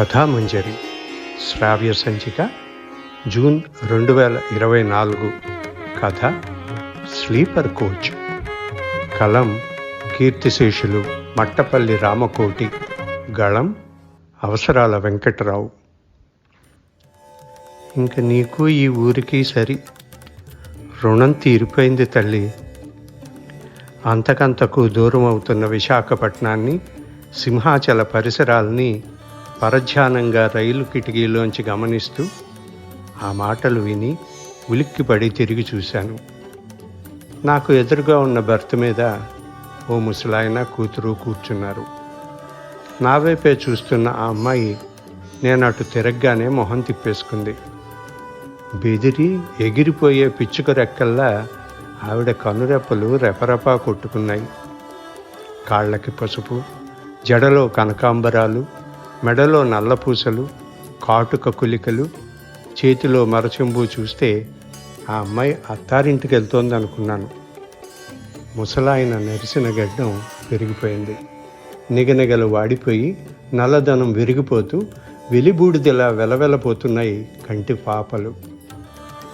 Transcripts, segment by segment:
కథామంజరి శ్రావ్య సంచిక జూన్ రెండు వేల ఇరవై నాలుగు కథ స్లీపర్ కోచ్ కలం కీర్తిశేషులు మట్టపల్లి రామకోటి గళం అవసరాల వెంకటరావు. ఇంక నీకు ఈ ఊరికి సరి రుణం తీరిపోయింది తల్లి. అంతకంతకు దూరం అవుతున్న విశాఖపట్నాన్ని సింహాచల పరిసరాల్ని పరధ్యానంగా రైలు కిటికీలోంచి గమనిస్తూ ఆ మాటలు విని ఉలిక్కిపడి తిరిగి చూశాను. నాకు ఎదురుగా ఉన్న భర్త మీద ఓ ముసలాయన కూతురు కూర్చున్నారు. నా వైపే చూస్తున్న ఆ అమ్మాయి నేను అటు తిరగగానే మొహం తిప్పేసుకుంది. బెదిరి ఎగిరిపోయే పిచ్చుక రెక్కల్లా ఆవిడ కనురెప్పలు రెపరెపా కొట్టుకున్నాయి. కాళ్ళకి పసుపు జడలో కనకాంబరాలు మెడలో నల్లపూసలు కాటుక కులికలు చేతిలో మరచెంబు చూస్తే ఆ అమ్మాయి అత్తారింటికి వెళ్తోంది అనుకున్నాను ముసలాయన నెరిసిన గడ్డం పెరిగిపోయింది. నిగనిగలు వాడిపోయి నల్లదనం విరిగిపోతూ వెలిబూడిదిలా వెలవెలపోతున్నాయి కంటి పాపలు.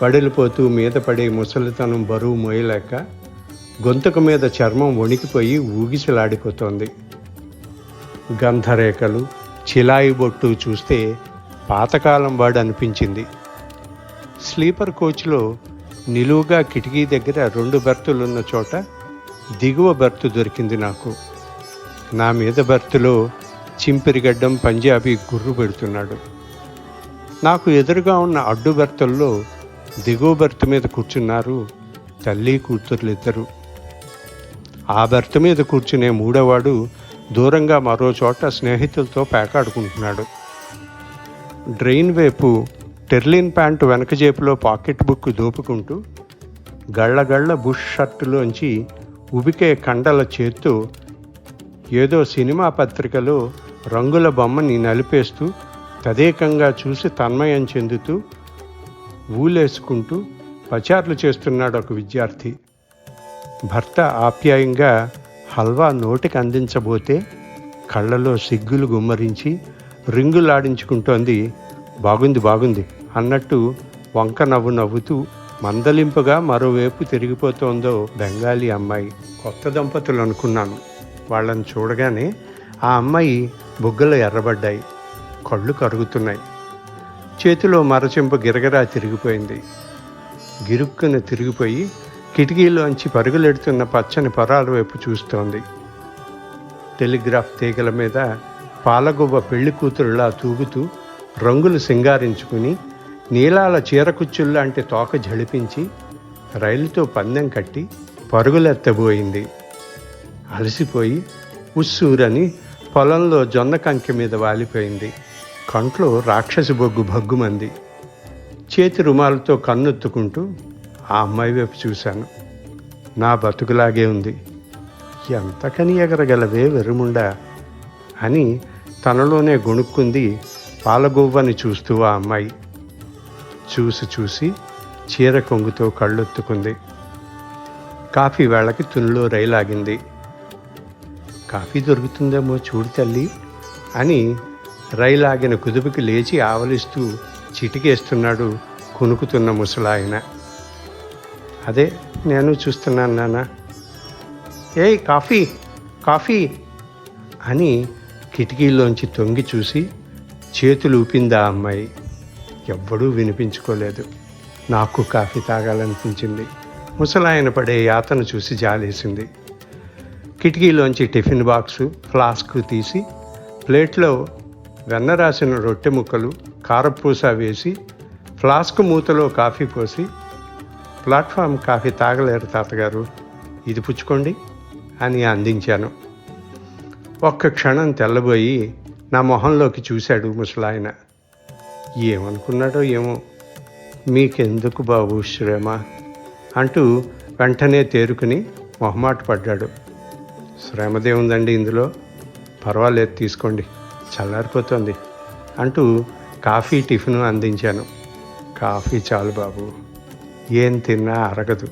వడలిపోతూ మీద పడే ముసలితనం బరువు మోయలేక గొంతుక మీద చర్మం వణికిపోయి ఊగిసలాడిపోతోంది. గంధరేఖలు చిలాయి బొట్టు చూస్తే పాతకాలం వాడు అనిపించింది. స్లీపర్ కోచ్లో నిలువుగా కిటికీ దగ్గర రెండు బెర్తులున్న చోట దిగువ బెర్తు దొరికింది నాకు. నా మీద బెర్తులో చింపిరిగడ్డం పంజాబీ గుర్రు పెడుతున్నాడు. నాకు ఎదురుగా ఉన్న అడ్డు బెర్తుల్లో దిగువ బెర్త్ మీద కూర్చున్నారు తల్లి కూతుర్లు ఇద్దరు ఆ బెర్త్ మీద కూర్చునే మూడోవాడు దూరంగా మరో చోట స్నేహితులతో పేకాడుకుంటున్నాడు. డ్రెయిన్ వైపు టెర్లిన్ ప్యాంటు వెనక జేబులో పాకెట్ బుక్ దోపుకుంటూ గళ్ళగళ్ళ బుష్ షర్టులోంచి ఉబికే కండల చేత్తో ఏదో సినిమా పత్రికలో రంగుల బొమ్మని నలిపేస్తూ తదేకంగా చూసి తన్మయం చెందుతూ ఊలేసుకుంటూ పచార్లు చేస్తున్నాడు ఒక విద్యార్థి. భర్త ఆప్యాయంగా హల్వా నోటికి అందించబోతే కళ్ళలో సిగ్గులు గుమ్మరించి రింగులాడించుకుంటోంది బాగుంది బాగుంది అన్నట్టు వంక నవ్వు నవ్వుతూ మందలింపుగా మరోవైపు తిరిగిపోతోందో బెంగాలీ అమ్మాయి. కొత్త దంపతులు అనుకున్నాను. వాళ్ళని చూడగానే ఆ అమ్మాయి బుగ్గలు ఎర్రబడ్డాయి. కళ్ళు కరుగుతున్నాయి. చేతిలో మరచింపు గిరగరా తిరిగిపోయింది. గిరుక్కున తిరిగిపోయి కిటికీలోంచి పరుగులెడుతున్న పచ్చని పొరాల వైపు చూస్తోంది. టెలిగ్రాఫ్ తీగల మీద పాలగువ్వ పెళ్ళి కూతురులా తూగుతూ రంగులు సింగారించుకుని నీలాల చీరకుచ్చుల్లాంటి తోక జడిపించి రైలుతో పందెం కట్టి పరుగులెత్తబోయింది. అలసిపోయి ఉస్సూరని పొలంలో జొన్న కంకె మీద వాలిపోయింది. కంట్లో రాక్షసి బొగ్గు భగ్గుమంది. చేతి రుమాలతో కన్నెత్తుకుంటూ ఆ అమ్మాయి వైపు చూశాను. నా బతుకులాగే ఉంది. ఎంతకని ఎగరగలవే వెరుముండా అని తనలోనే గొణుక్కుంది పాలగొవ్వని చూస్తూ ఆ అమ్మాయి. చూసి చూసి చీర కొంగుతో కళ్ళొత్తుకుంది. కాఫీ వేళకి తునిలో రైలాగింది కాఫీ దొరుకుతుందేమో చూడు తల్లి అని రైలాగిన కుదుపుకి లేచి ఆవలిస్తూ చిటికేస్తున్నాడు కొనుకుతున్న ముసలాయన. అదే నేను చూస్తున్నాను నాన్న. ఏయ్ కాఫీ కాఫీ అని కిటికీలోంచి తొంగి చూసి చేతులు ఊపిందా అమ్మాయి. ఎవ్వడూ వినిపించుకోలేదు. నాకు కాఫీ తాగాలనిపించింది. ముసలాయన పడే యాతను చూసి జాలేసింది. కిటికీలోంచి టిఫిన్ బాక్సు ఫ్లాస్క్ తీసి ప్లేట్లో వెన్న రాసిన రొట్టె ముక్కలు కారపూస వేసి ఫ్లాస్క్ మూతలో కాఫీ పోసి ప్లాట్ఫామ్ కాఫీ తాగలేరు తాతగారు. ఇది పుచ్చుకోండి అని అందించాను. ఒక్క క్షణం తెల్లబోయి నా మొహంలోకి చూశాడు ముసలాయన. ఏమనుకున్నాడో ఏమో. మీకెందుకు బాబు శ్రమ? అంటూ వెంటనే తేరుకుని మొహమాట పడ్డాడు. శ్రమదే ఉందండి ఇందులో. పర్వాలేదు తీసుకోండి. చల్లారిపోతుంది అంటూ కాఫీ టిఫిన్ అందించాను. కాఫీ చాలు బాబు. ఏం తిన్నా అరగదు.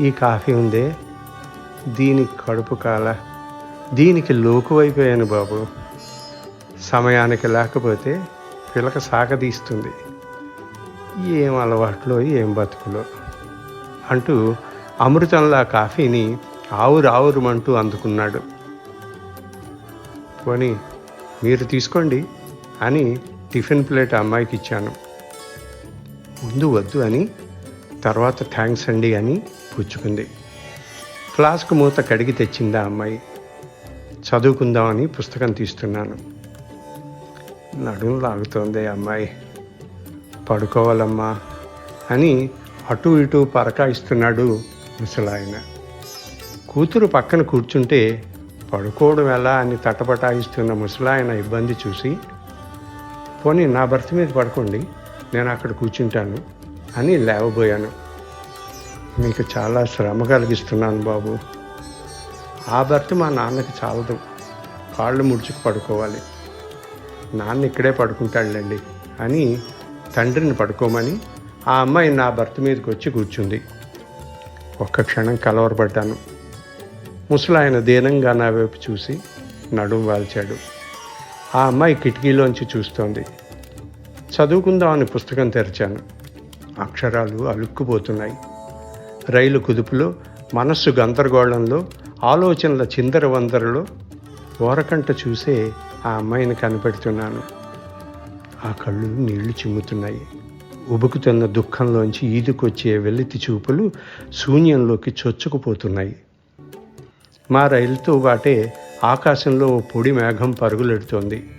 ఈ కాఫీ ఉందే. దీనికి కడుపు కాల. దీనికి లోకువైపోయాను బాబు. సమయానికి లేకపోతే పిలక సాగదీస్తుంది. ఏం అలవాట్లో ఏం బతుకులో అంటూ అమృతంలా కాఫీని ఆవురు ఆవురుమంటూ అందుకున్నాడు. పోనీ మీరు తీసుకోండి అని టిఫిన్ ప్లేట్ అమ్మాయికి ఇచ్చాను ముందు వద్దు అని తర్వాత థ్యాంక్స్ అండి అని పుచ్చుకుంది. ఫ్లాస్క్ మూత కడిగి తెచ్చిందా అమ్మాయి? చదువుకుందామని పుస్తకం తీస్తున్నాను. నడుము లాగుతోంది అమ్మాయి. పడుకోవాలమ్మా అని అటు ఇటు పరకాయిస్తున్నాడు ముసలాయన. కూతురు పక్కన కూర్చుంటే పడుకోవడం ఎలా అని తటపటాయిస్తున్న ముసలాయన ఇబ్బంది చూసి పోనీ నా భర్త మీద పడుకోండి నేను అక్కడ కూర్చుంటాను. అని లేవబోయాను. మీకు చాలా శ్రమ కలిగిస్తున్నాను బాబు. ఆ భర్త మా నాన్నకి చాలదు. కాళ్ళు ముడుచుకు పడుకోవాలి. నాన్న ఇక్కడే పడుకుంటాడులేండి అని తండ్రిని పడుకోమని ఆ అమ్మాయి నా భర్త మీదకి వచ్చి కూర్చుంది. ఒక్క క్షణం కలవరపడ్డాను. ముసలాయన దీనంగా నా వైపు చూసి నడుము వాల్చాడు. ఆ అమ్మాయి కిటికీలోంచి చూస్తోంది. చదువుకుందామని పుస్తకం తెరిచాను. అక్షరాలు అలుక్కుపోతున్నాయి. రైలు కుదుపులో మనస్సు గందరగోళంలో ఆలోచనల చిందర వందరలో ఓరకంట చూసే ఆ అమ్మాయిని కనిపెడుతున్నాను. ఆ కళ్ళు నీళ్ళు చిమ్ముతున్నాయి. ఉబుకుతున్న దుఃఖంలోంచి ఈదుకొచ్చే వెలితి చూపులు శూన్యంలోకి చొచ్చుకుపోతున్నాయి. మా రైలుతో పాటే ఆకాశంలో ఓ పొడి మేఘం పరుగులెడుతోంది.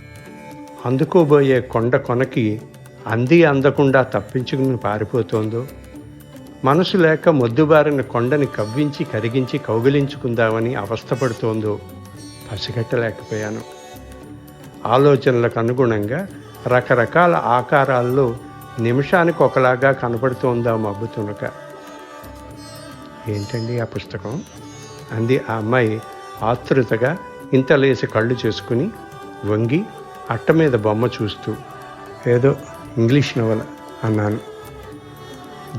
అందుకోబోయే కొండ కొనకి అంది అందకుండా తప్పించుకుని పారిపోతోందో? మనసు లేక మొద్దుబారిన కొండని కవ్వించి కరిగించి కౌగిలించుకుందామని అవస్థపడుతోందో? పసిగట్టలేకపోయాను. ఆలోచనలకు అనుగుణంగా రకరకాల ఆకారాల్లో నిమిషానికి ఒకలాగా కనపడుతోందా మబ్బుతునక ఏంటండి ఆ పుస్తకం? అంది ఆ అమ్మాయి ఆతృతగా ఇంతలేసి కళ్ళు చేసుకుని వంగి అట్ట మీద బొమ్మ చూస్తూ. ఏదో ఇంగ్లీష్ నవల అన్నాను.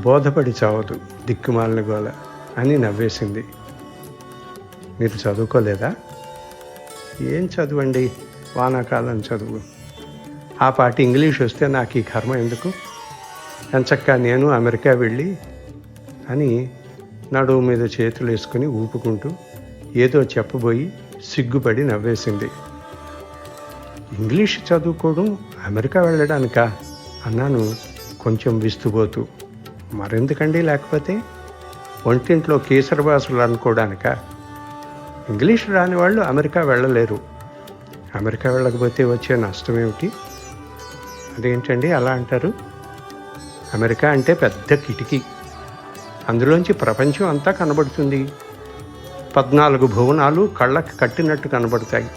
బోధపడి చావదు దిక్కుమాలిన గోల అని నవ్వేసింది. మీరు చదువుకోలేదా? ఏం చదువండి? వానాకాలం చదువు. ఆ పాటి ఇంగ్లీష్ వస్తే నాకు ఈ కర్మ ఎందుకు? ఎంచక్క నేను అమెరికా వెళ్ళి అని నడువు మీద చేతులు వేసుకుని ఊపుకుంటూ ఏదో చెప్పబోయి సిగ్గుపడి నవ్వేసింది. ఇంగ్లీష్ చదువుకోవడం అమెరికా వెళ్ళడానికా? అన్నాను కొంచెం విస్తుపోతూ మరెందుకండి లేకపోతే? ఒంటింట్లో కేసరబాసులు అనుకోవడానిక ఇంగ్లీష్ రాని వాళ్ళు అమెరికా వెళ్ళలేరు. అమెరికా వెళ్ళకపోతే వచ్చే నష్టం ఏమిటి అదేంటండి అలా అంటారు? అమెరికా అంటే పెద్ద కిటికీ. అందులోంచి ప్రపంచం అంతా కనబడుతుంది. పద్నాలుగు భువనాలు కళ్ళకి కట్టినట్టు కనబడతాయి.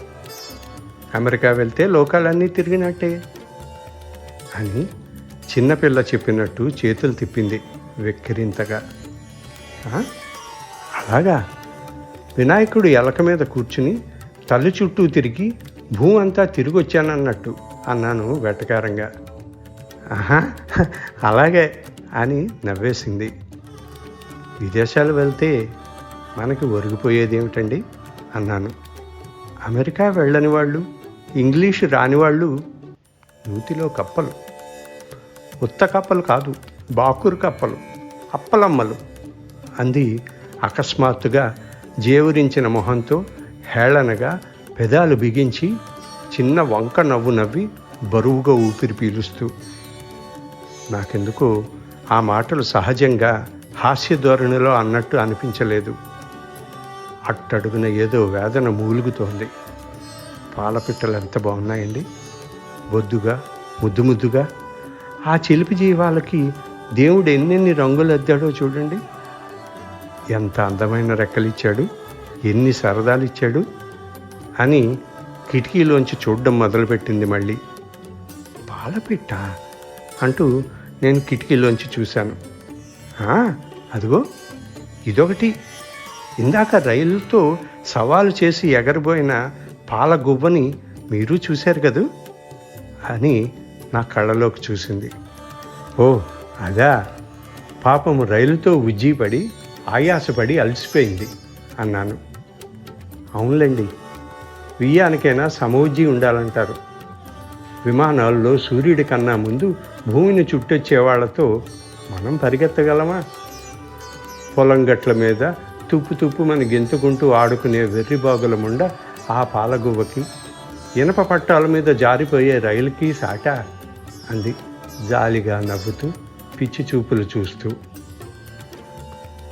అమెరికా వెళ్తే లోకాలన్నీ తిరిగినట్టే. అని చిన్నపిల్ల చెప్పినట్టు చేతులు తిప్పింది వెక్కిరింతగా. అలాగా? వినాయకుడు ఎలక మీద కూర్చుని తల్లి చుట్టూ తిరిగి భూమి అంతా తిరిగి వచ్చానన్నట్టు అన్నాను వెటకారంగా. ఆహా అలాగే అని నవ్వేసింది. విదేశాలు వెళ్తే మనకి ఒరిగిపోయేది ఏమిటండి అన్నాను. అమెరికా వెళ్ళని వాళ్ళు ఇంగ్లీష్ రాని వాళ్ళు దూతిలో కప్పలు. ఉత్త కప్పలు కాదు బాకురు కప్పలు అప్పలమ్మలు అంది అకస్మాత్తుగా జేవురించిన మొహంతో హేళనగా పెదాలు బిగించి చిన్న వంక నవ్వు నవ్వి బరువుగా ఊపిరి పీలుస్తూ నాకెందుకు ఆ మాటలు సహజంగా హాస్య ధోరణిలో అన్నట్టు అనిపించలేదు. అట్టడుగున ఏదో వేదన మూలుగుతోంది. పాలపిట్టలు ఎంత బాగున్నాయండి? బొద్దుగా ముద్దు ముద్దుగా. ఆ చిలిపి జీవాలకి దేవుడు ఎన్నెన్ని రంగులు అద్దాడో చూడండి. ఎంత అందమైన రెక్కలిచ్చాడు ఎన్ని సరదాలు ఇచ్చాడు అని కిటికీలోంచి చూడడం మొదలుపెట్టింది మళ్ళీ. పాలపిట్ట అంటూ నేను కిటికీలోంచి చూశాను. అదిగో ఇదొకటి. ఇందాక రైలుతో సవాలు చేసి ఎగరబోయిన పాల గువ్వని మీరు చూశారు కదూ? అని నా కళ్ళలోకి చూసింది. ఓ అదా. పాపము రైలుతో ఉజ్జీపడి ఆయాసపడి అలసిపోయింది అన్నాను. అవునులేండి. వియ్యానికైనా సమౌజ్జి ఉండాలంటారు. విమానాల్లో సూర్యుడి కన్నా ముందు భూమిని చుట్టొచ్చే వాళ్ళతో మనం పరిగెత్తగలమా? పొలం గట్ల మీద తుప్పు తుప్పు మన గెంతుకుంటూ ఆడుకునే వెర్రిబాగుల ముండ ఆ పాలగువ్వకి ఇనప పట్టాల మీద జారిపోయే రైలుకి సాట అంది. జాలిగా నవ్వుతూ పిచ్చి చూపులు చూస్తూ.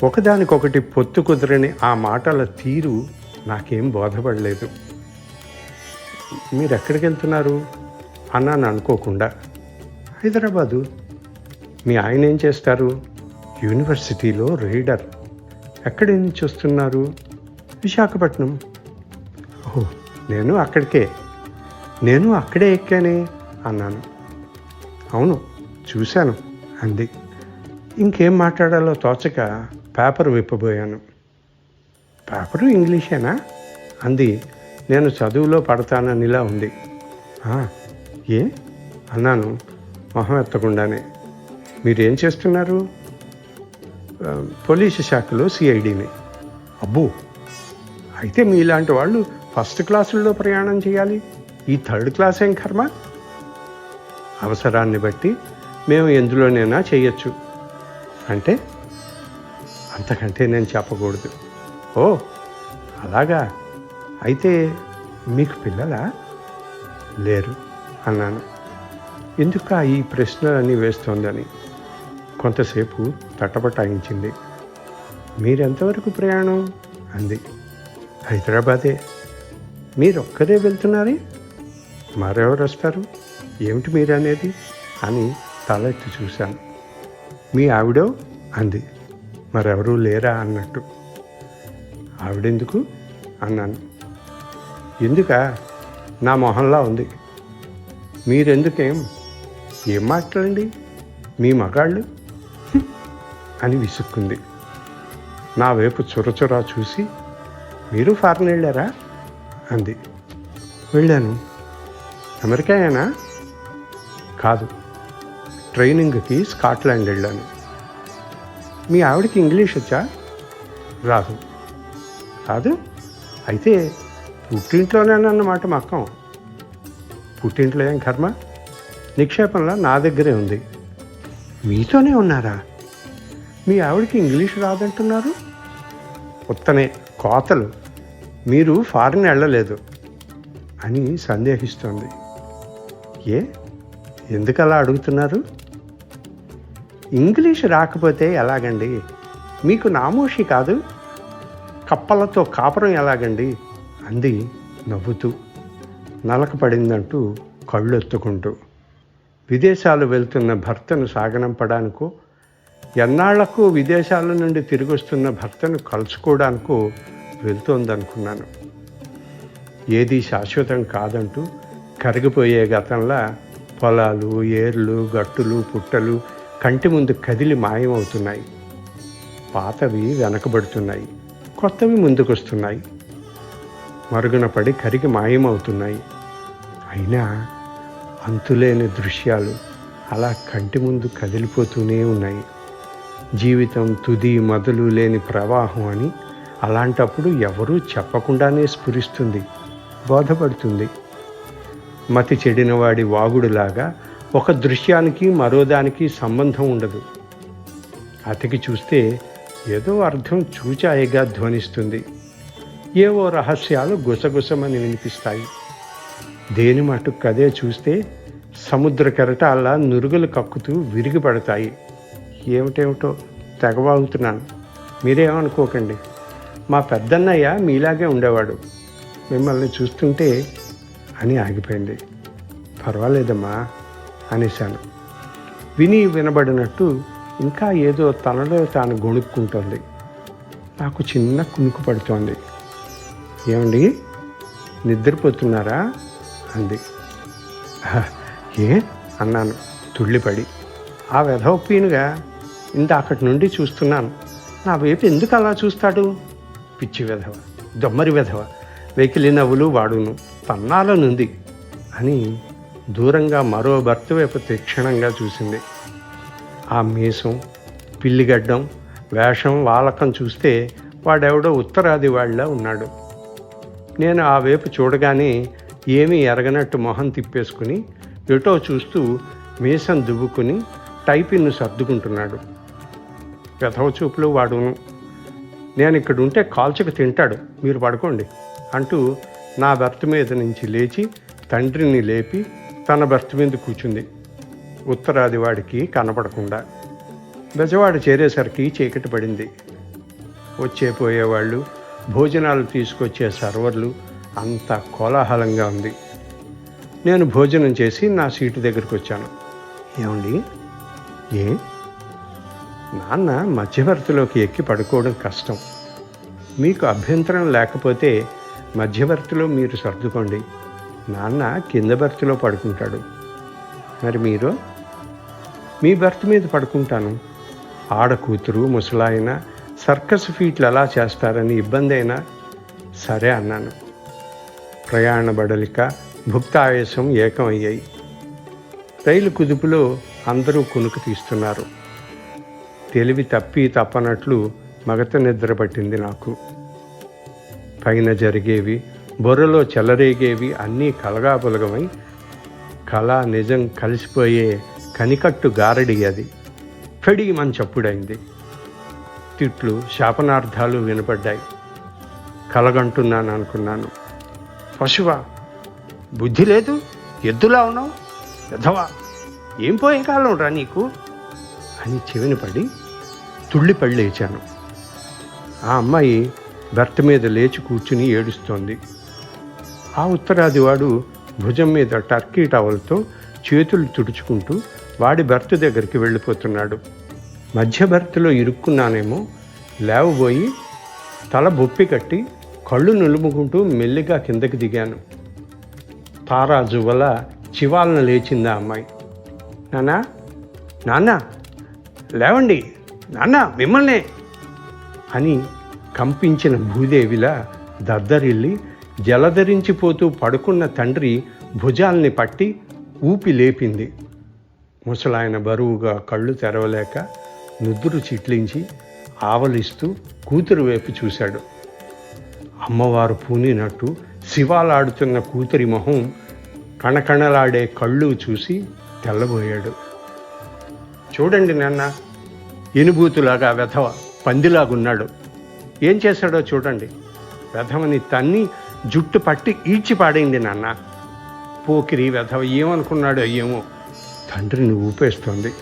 ఒకదానికొకటి పొత్తు కుదరని ఆ మాటల తీరు నాకేం బోధపడలేదు. మీరు ఎక్కడికి వెళ్తున్నారు అన్నాను అనుకోకుండా. హైదరాబాదు. మీ ఆయన ఏం చేస్తారు? యూనివర్సిటీలో రీడర్. ఎక్కడి నుంచి వస్తున్నారు? విశాఖపట్నం. ఓహో నేను అక్కడికే. నేను అక్కడే ఎక్కానే అన్నాను. అవును చూశాను అంది. ఇంకేం మాట్లాడాలో తోచక పేపర్ విప్పబోయాను. పేపరు ఇంగ్లీషేనా? అంది. నేను చదువులో పడతాననిలా ఉంది. ఏ? అన్నాను మొహం ఎత్తకుండానే. మీరేం చేస్తున్నారు? పోలీసు శాఖలో సిఐడిని. అబ్బో! అయితే మీలాంటి వాళ్ళు ఫస్ట్ క్లాసుల్లో ప్రయాణం చేయాలి? ఈ థర్డ్ క్లాస్ ఏం కర్మ? అవసరాన్ని బట్టి మేము ఎందులోనైనా చేయొచ్చు. అంటే అంతకంటే నేను చెప్పకూడదు. ఓ అలాగా. అయితే మీకు పిల్లలా? లేరు అన్నాను. ఎందుక ఈ ప్రశ్నలన్నీ వేస్తోందని? కొంతసేపు తటపటాయించింది. మీరెంతవరకు ప్రయాణం? అంది. హైదరాబాదే. మీరొక్కరే వెళ్తున్నారే? మరెవరు వస్తారు? ఏమిటి మీరనేది? అని తలెత్తి చూశాను. మీ ఆవిడో? అంది. మరెవరూ లేరా అన్నట్టు. ఆవిడెందుకు? అన్నాను. ఎందుక? నా మొహంలా ఉంది. మీరెందుకేం? ఏం మాట్లాడండి? మీ మగాళ్ళు? అని విసుక్కుంది. నా వైపు చురచురా చూసి మీరు ఫారెన్ వెళ్ళారా? అంది. వెళ్ళాను. అమెరికాయేనా? కాదు. ట్రైనింగ్కి స్కాట్లాండ్ వెళ్ళాను. మీ ఆవిడకి ఇంగ్లీష్ వచ్చా? రాదు. కాదు. అయితే పుట్టింట్లోనేనన్నమాట మక్కం పుట్టింట్లో ఏం కర్మ? నిక్షేపంలో నా దగ్గరే ఉంది. మీతోనే ఉన్నారా? మీ ఆవిడకి ఇంగ్లీష్ రాదంటున్నారు? ఉత్తనే కోతలు. మీరు ఫారిన్ వెళ్ళలేదు అని సందేహిస్తోంది. ఏ? ఎందుకు అలా అడుగుతున్నారు? ఇంగ్లీష్ రాకపోతే ఎలాగండి? మీకు నామోషి కాదు? కప్పలతో కాపురం ఎలాగండి? అంది నవ్వుతూ. నలక పడిందంటూ కళ్ళు ఎత్తుకుంటూ విదేశాలు వెళ్తున్న భర్తను సాగనంపడానికో ఎన్నాళ్ళకు విదేశాల నుండి తిరిగి వస్తున్న భర్తను కలుసుకోవడానికో వెళ్తోందనుకున్నాను. ఏది శాశ్వతం కాదంటూ కరిగిపోయే గతంలా పొలాలు ఏర్లు గట్టులు పుట్టలు కంటి ముందు కదిలి మాయమవుతున్నాయి. పాతవి వెనకబడుతున్నాయి. కొత్తవి ముందుకొస్తున్నాయి. మరుగున పడి కరిగి మాయమవుతున్నాయి. అయినా అంతులేని దృశ్యాలు అలా కంటి ముందు కదిలిపోతూనే ఉన్నాయి. జీవితం తుది మొదలు లేని ప్రవాహం అని అలాంటప్పుడు ఎవరూ చెప్పకుండానే స్ఫురిస్తుంది బోధపడుతుంది. మతి చెడినవాడి వాగుడులాగా ఒక దృశ్యానికి మరోదానికి సంబంధం ఉండదు. అతికి చూస్తే ఏదో అర్థం చూచాయిగా ధ్వనిస్తుంది. ఏవో రహస్యాలు గుసగుసమని వినిపిస్తాయి. దేని మటుకు కదే చూస్తే సముద్ర కెరటాల్లా నురుగులు కక్కుతూ విరిగి పడతాయి ఏమిటేమిటో తెగవాగుతున్నాను. మీరేమనుకోకండి. మా పెద్దన్నయ్య మీలాగే ఉండేవాడు. మిమ్మల్ని చూస్తుంటే అని ఆగిపోయింది. పర్వాలేదమ్మా అనేశాను. విని వినబడినట్టు ఇంకా ఏదో తనలో తాను గొణుక్కుంటోంది. నాకు చిన్న కునుకు పడుతోంది. ఏమండి? నిద్రపోతున్నారా? అంది. "హ, ఏ? అన్నాను తుళ్ళిపడి. ఆ వెధవ ఇంత ఇందాకటి నుండి చూస్తున్నాను. నా వైపు ఎందుకు అలా చూస్తాడు? పిచ్చి వెధవ దొమ్మరి వెధవ. వెకిలి నవ్వులు వాడును. తన్నాలనుంది అని దూరంగా మరో భర్త వైపు తీక్షణంగా చూసింది. ఆ మీసం పిల్లిగడ్డం వేషం వాలకం చూస్తే వాడెవడో ఉత్తరాది వాళ్ళ ఉన్నాడు. నేను ఆ వైపు చూడగానే ఏమీ ఎరగనట్టు మొహం తిప్పేసుకుని ఎటో చూస్తూ మీసం దువ్వుకుని టైపిన్ను సర్దుకుంటున్నాడు. వెధవ చూపులు వాడును. నేను ఇక్కడ ఉంటే కాల్చకు తింటాడు. మీరు పడుకోండి. అంటూ నా భర్త మీద నుంచి లేచి తండ్రిని లేపి తన భర్త మీద కూర్చుంది. ఉత్తరాది వాడికి కనపడకుండా. బెజవాడ చేరేసరికి చీకటి పడింది. వచ్చేపోయేవాళ్ళు భోజనాలు తీసుకొచ్చే సర్వర్లు అంత కోలాహలంగా ఉంది. నేను భోజనం చేసి నా సీటు దగ్గరికి వచ్చాను ఏమండి? ఏ? నాన్న మధ్యవర్తిలోకి ఎక్కి పడుకోవడం కష్టం. మీకు అభ్యంతరం లేకపోతే మధ్యవర్తిలో మీరు సర్దుకోండి. నాన్న కింద బర్త్లో పడుకుంటాడు. మరి మీరు? మీ బర్త్ మీద పడుకుంటాను. ఆడ కూతురు ముసలాయన సర్కస్ ఫీట్లు ఎలా చేస్తారని ఇబ్బంది అయినా సరే అన్నాను. ప్రయాణ బడలిక భుక్తావేశం ఏకమయ్యాయి. రైలు కుదుపులో అందరూ కునుకు తీస్తున్నారు. తెలివి తప్పి తప్పనట్లు మగత నిద్ర పట్టింది నాకు. పైన జరిగేవి బొర్రలో చెలరేగేవి అన్నీ కలగాపులగమై కళ నిజం కలిసిపోయే కనికట్టు గారడి అది. ఫెడి మన చప్పుడైంది తిట్లు శాపనార్థాలు వినపడ్డాయి. కలగంటున్నాను అనుకున్నాను పశువా బుద్ధి లేదు? ఎద్దులా ఉన్నావు? ఎదవా ఏం పోయే కాలం రా నీకు? అని చెవిని పడి తుళ్ళిపడి లేచాను ఆ అమ్మాయి భర్త మీద లేచి కూర్చుని ఏడుస్తోంది. ఆ ఉత్తరాదివాడు భుజం మీద టర్కీ టవల్తో చేతులు తుడుచుకుంటూ వాడి భర్త దగ్గరికి వెళ్ళిపోతున్నాడు. మధ్య భర్తలో ఇరుక్కున్నానేమో లేవబోయి తల బొప్పి కట్టి కళ్ళు నులుముకుంటూ మెల్లిగా కిందకి దిగాను. తారాజు వల్ల చివాలన లేచిందా అమ్మాయి. నానా నాన్న లేవండి నాన్న మిమ్మల్నే అని కంపించిన భూదేవిలా దద్దరిల్లి జలధరించిపోతూ పడుకున్న తండ్రి భుజాల్ని పట్టి ఊపి లేపింది. ముసలాయన బరువుగా కళ్ళు తెరవలేక నుదురు చిట్లించి ఆవలిస్తూ కూతురు వైపు చూశాడు. అమ్మవారు పూనినట్టు శివాలాడుతున్న కూతురి మొహం కణకణలాడే కళ్ళు చూసి తెల్లబోయాడు. చూడండి నాన్న ఎనుబూతులాగా వెధవ పందిలాగున్నాడు. ఏం చేశాడో చూడండి. వెధవని తన్ని జుట్టు పట్టి ఈడ్చి పాడైంది నాన్న. పోకిరి వెధవ ఏమనుకున్నాడో ఏమో తండ్రిని ఊపేస్తోంది.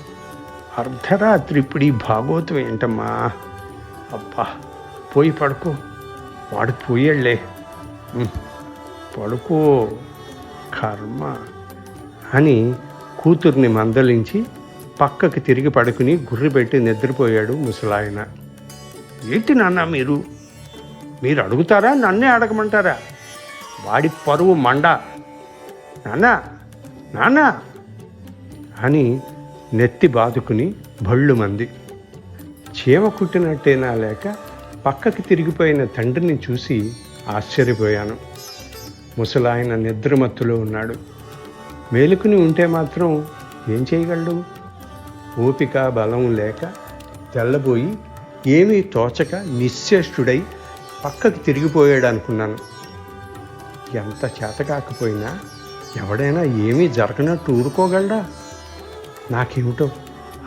అర్ధరాత్రి ఇప్పుడు ఈ భాగోతం ఏంటమ్మా? అబ్బా పోయి పడుకో. వాడు పోయాళ్ళే పడుకో. కర్మ అని కూతుర్ని మందలించి పక్కకి తిరిగి పడుకుని గుర్రు పెట్టి నిద్రపోయాడు ముసలాయన. ఏంటి నాన్న మీరు? మీరు అడుగుతారా? నన్నే అడగమంటారా? వాడి పరువు మండ. నాన్న నాన్న అని నెత్తి బాదుకుని భళ్ళు మంది. చీమ కుట్టినట్టేనా లేక పక్కకి తిరిగిపోయిన తండ్రిని చూసి ఆశ్చర్యపోయాను. ముసలాయన నిద్రమత్తులో ఉన్నాడు. మేలుకుని ఉంటే మాత్రం ఏం చేయగలడు? ఓపిక బలం లేక తెల్లబోయి ఏమీ తోచక నిశ్చేష్టుడై పక్కకి తిరిగిపోయాడు అనుకున్నాను ఎంత చేత కాకపోయినా ఎవడైనా ఏమీ జరగనట్టు ఊరుకోగలడా? నాకేమిటో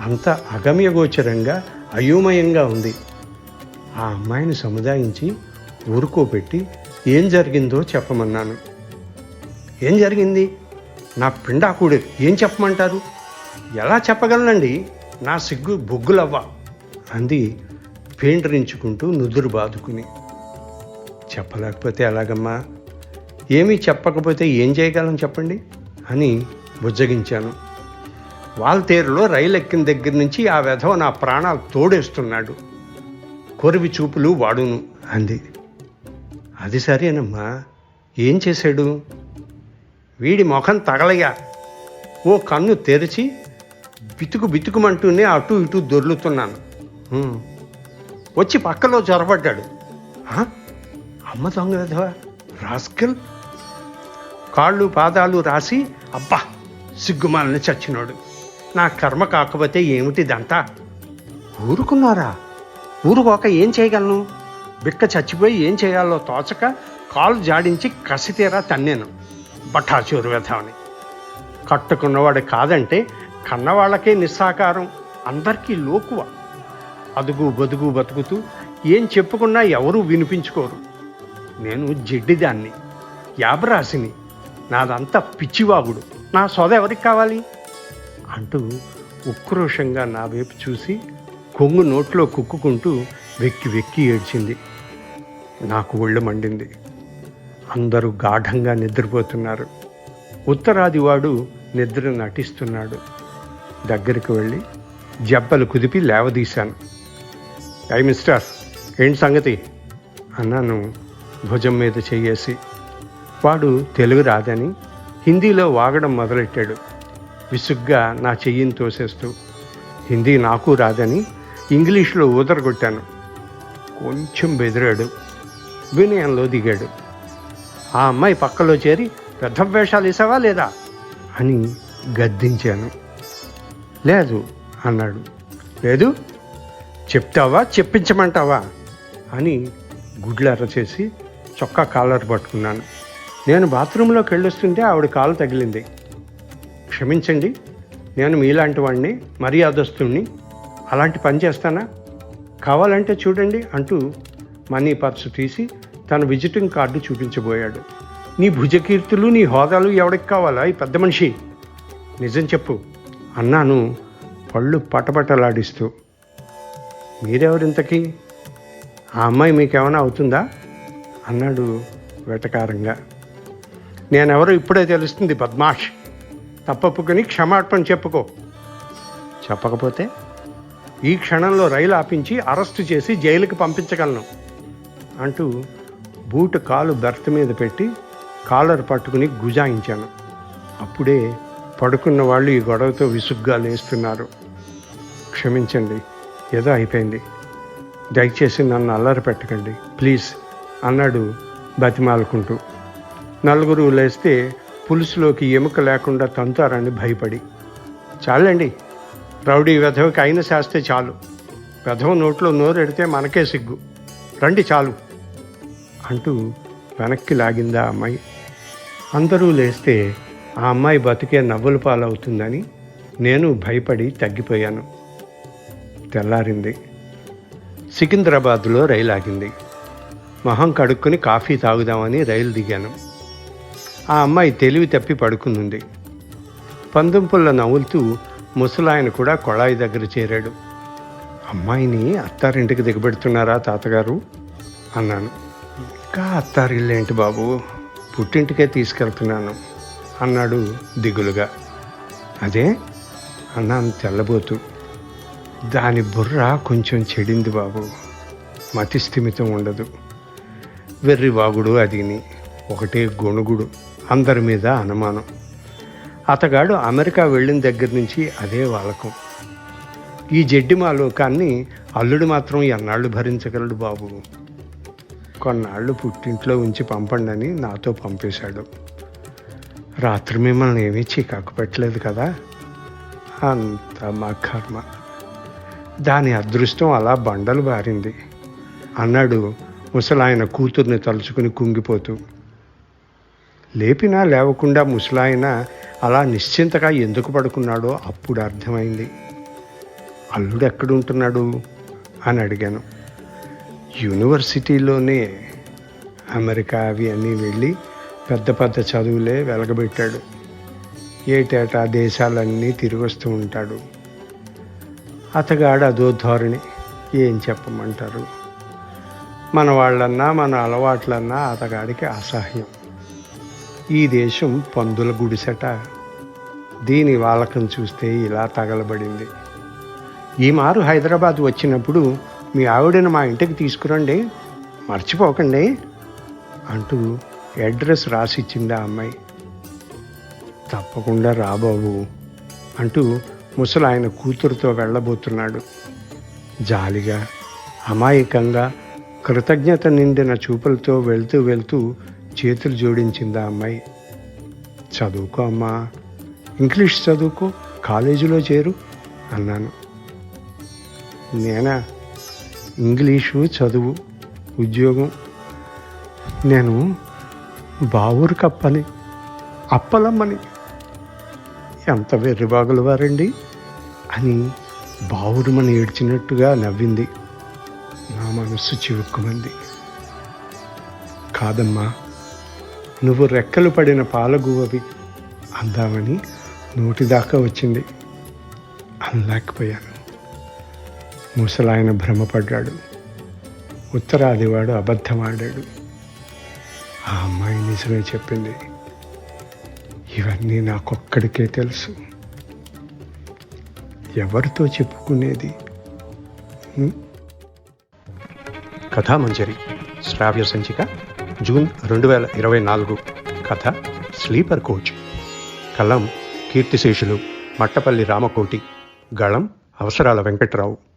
అంత అగమ్యగోచరంగా అయోమయంగా ఉంది. ఆ అమ్మాయిని సముదాయించి ఊరుకోబెట్టి ఏం జరిగిందో చెప్పమన్నాను. ఏం జరిగింది? నా పిండాకుడు ఏం చెప్పమంటారు? ఎలా చెప్పగలనండి? నా సిగ్గు బొగ్గులవ్వ అంది పేండ్రించుకుంటూ నుదురు బాదుకుని. చెప్పలేకపోతే ఎలాగమ్మా? ఏమీ చెప్పకపోతే ఏం చేయగలం చెప్పండి? అని బుజ్జగించాను. వాల్తేరులో రైలు ఎక్కిన దగ్గర నుంచి ఆ వెధవ నా ప్రాణాలు తోడేస్తున్నాడు. కొరివి చూపులు వాడును అంది. అది సరేనమ్మా. ఏం చేశాడు? వీడి ముఖం తగలయ్యా. ఓ కన్ను తెరిచి బితుకు బితుకుమంటూనే అటు ఇటు దొర్లుతున్నాను. వచ్చి పక్కలో జొరబడ్డాడు ఆ? అమ్మ దొంగ రాస్కల్? కాళ్ళు పాదాలు రాసి అబ్బా సిగ్గుమాలని చచ్చినాడు. నా కర్మ కాకపోతే ఏమిటిదంతా ఊరుకున్నారా? ఊరుకోక ఏం చేయగలను? బిక్క చచ్చిపోయి ఏం చేయాలో తోచక కాలు జాడించి కసితీరా తన్నాను. బఠాచూరు వెధవని. కట్టుకున్నవాడు కాదంటే కన్నవాళ్ళకే నిస్సాకారం. అందరికీ లోకువ. అదుగు బదుగు బతుకుతూ ఏం చెప్పుకున్నా ఎవరూ వినిపించుకోరు. నేను జడ్డిదాన్ని యాబరాశిని నాదంతా పిచ్చివాగుడు. నా సొద ఎవరికి కావాలి? అంటూ ఉక్రోషంగా నా వైపు చూసి కొంగు నోట్లో కుక్కుకుంటూ వెక్కి వెక్కి ఏడ్చింది. నాకు ఒళ్ళు మండింది. అందరూ గాఢంగా నిద్రపోతున్నారు. ఉత్తరాదివాడు నిద్ర నటిస్తున్నాడు. దగ్గరికి వెళ్ళి జబ్బలు కుదిపి లేవదీశాను. ఐ మిస్టర్ ఏంటి సంగతి? అన్నాను భుజం మీద చెయ్యేసి వాడు తెలుగు రాదని హిందీలో వాగడం మొదలెట్టాడు. విసుగ్గా నా చెయ్యిని తోసేస్తూ హిందీ నాకు రాదని ఇంగ్లీష్లో ఊదరగొట్టాను. కొంచెం బెదిరాడు. వినయంలో దిగాడు. ఆ అమ్మాయి పక్కలో చేరి పెద్ద వేషాలు వేసావా లేదా? అని గద్దించాను. లేదు అన్నాడు. లేదు? చెప్తావా? చెప్పించమంటావా? అని గుడ్లెర్ర చేసి చొక్కా కాలర్ పట్టుకున్నాను. నేను బాత్రూంలోకి వెళ్ళొస్తుంటే ఆవిడ కాలు తగిలింది. క్షమించండి నేను మీలాంటి వాడిని మర్యాదస్తుని అలాంటి పని చేస్తానా? కావాలంటే చూడండి అంటూ మనీ పర్సు తీసి తన విజిటింగ్ కార్డు చూపించబోయాడు. నీ భుజకీర్తులు నీ హోదాలు ఎవడికి కావాలా? ఈ పెద్ద మనిషి. నిజం చెప్పు అన్నాను పళ్ళు పటపటలాడిస్తూ. మీరెవరింతకీ? ఆ అమ్మాయి మీకేమైనా అవుతుందా? అన్నాడు వెటకారంగా. నేనెవరో ఇప్పుడే తెలుస్తుంది బద్మాష్ తప్పప్పుకొని క్షమాపణ చెప్పుకో. చెప్పకపోతే ఈ క్షణంలో రైలు ఆపించి అరెస్టు చేసి జైలుకి పంపించగలను అంటూ బూటు కాలు బెర్త్ మీద పెట్టి కాలర్ పట్టుకుని గుజాయించాను. అప్పుడే పడుకున్న వాళ్ళు ఈ గొడవతో విసుగ్గా లేస్తున్నారు. క్షమించండి. ఏదో అయిపోయింది. దయచేసి నన్ను అల్లరి పెట్టకండి. ప్లీజ్ అన్నాడు బతిమాలుకుంటూ. నలుగురు లేస్తే పులుసులోకి ఎముక లేకుండా తంతారని భయపడి. చాలండి రౌడీ వెధవకి అయిన శాస్తే చాలు. వెధవ నోట్లో నోరెడితే మనకే సిగ్గు. రండి చాలు అంటూ వెనక్కి లాగిందా అమ్మాయి. అందరూ లేస్తే ఆ అమ్మాయి బతికే నవ్వుల పాలవుతుందని నేను భయపడి తగ్గిపోయాను. తెల్లారింది. సికింద్రాబాద్లో రైలు ఆగింది మొహం కడుక్కుని కాఫీ తాగుదామని రైలు దిగాను. ఆ అమ్మాయి తెలివి తప్పి పడుకుంది. పందుంపుల్ల నవ్వులుతూ ముసలాయన కూడా కొళాయి దగ్గర చేరాడు. అమ్మాయిని అత్తారింటికి దిగబెడుతున్నారా తాతగారు? అన్నాను. ఇంకా అత్తారిల్లేంటి బాబు? పుట్టింటికే తీసుకెళ్తున్నాను అన్నాడు దిగులుగా. అదే? అన్నాను తెల్లబోతూ. దాని బుర్ర కొంచెం చెడింది బాబు. మతి స్థిమితం ఉండదు. వెర్రి వాగుడు అదిని ఒకటే గొణుగుడు అందరి మీద అనుమానం. అతగాడు అమెరికా వెళ్ళిన దగ్గర నుంచి అదే వాలకం. ఈ జడ్డి మా లోకాన్ని అల్లుడు మాత్రం ఎన్నాళ్ళు భరించగలడు బాబు? కొన్నాళ్ళు పుట్టింట్లో ఉంచి పంపండి అని నాతో పంపేశాడు. రాత్రి మిమ్మల్ని ఏమీ చికాకు పెట్టలేదు కదా? అంత మా కర్మ దాని అదృష్టం అలా బండలు బారింది. అన్నాడు ముసలాయన కూతుర్ని తలుచుకుని కుంగిపోతూ. లేపినా లేవకుండా ముసలాయన అలా నిశ్చింతగా ఎందుకు పడుకున్నాడో అప్పుడు అర్థమైంది. అల్లుడు ఎక్కడుంటున్నాడు అని అడిగాను. యూనివర్సిటీలోనే. అమెరికా అవి అన్నీ వెళ్ళి పెద్ద పెద్ద చదువులే వెలగబెట్టాడు. ఏటేటా దేశాలన్నీ తిరిగి వస్తూ ఉంటాడు. అతగాడు అదో ధోరణి. ఏం చెప్పమంటారు? మన వాళ్ళన్నా మన అలవాట్లన్నా అతగాడికి అసహ్యం. ఈ దేశం పందుల గుడిసెట. దీని వాలకం చూస్తే ఇలా తగలబడింది. ఈ మారు హైదరాబాద్ వచ్చినప్పుడు మీ ఆవిడను మా ఇంటికి తీసుకురండి. మర్చిపోకండి అంటూ అడ్రస్ రాసిచ్చింది ఆ అమ్మాయి. తప్పకుండా రాబాబు అంటూ ముసలాయన కూతురుతో వెళ్ళబోతున్నాడు. జాలిగా అమాయకంగా కృతజ్ఞత నిండిన చూపులతో వెళ్తూ వెళ్తూ చేతులు జోడించింది ఆ అమ్మాయి. చదువుకో అమ్మా ఇంగ్లీష్ చదువుకో కాలేజీలో చేరు అన్నాను. నేనా? ఇంగ్లీషు చదువు ఉద్యోగం. నేను బావూరు కప్పని అప్పలమ్మని ఎంత వెర్రిబాగులు వారండి అని బావురుమని ఏడ్చినట్టుగా నవ్వింది. నా మనస్సు చివుక్కుమంది. కాదమ్మా నువ్వు రెక్కలు పడిన పాలగువవి అందామని నోటిదాకా వచ్చింది. అనలేకపోయాను. ముసలాయన భ్రమపడ్డాడు. ఉత్తరాదివాడు అబద్ధమాడాడు. ఆ అమ్మాయి నిజమే చెప్పింది. ఇవన్నీ నాకొక్కడికే తెలుసు. ఎవరితో చెప్పుకునేది? కథామంజరి శ్రావ్య సంచిక జూన్ రెండు వేల ఇరవై నాలుగు. కథ స్లీపర్ కోచ్. కలం కీర్తిశేషులు మట్టపల్లి రామకోటి. గళం అవసరాల వెంకట్రావు.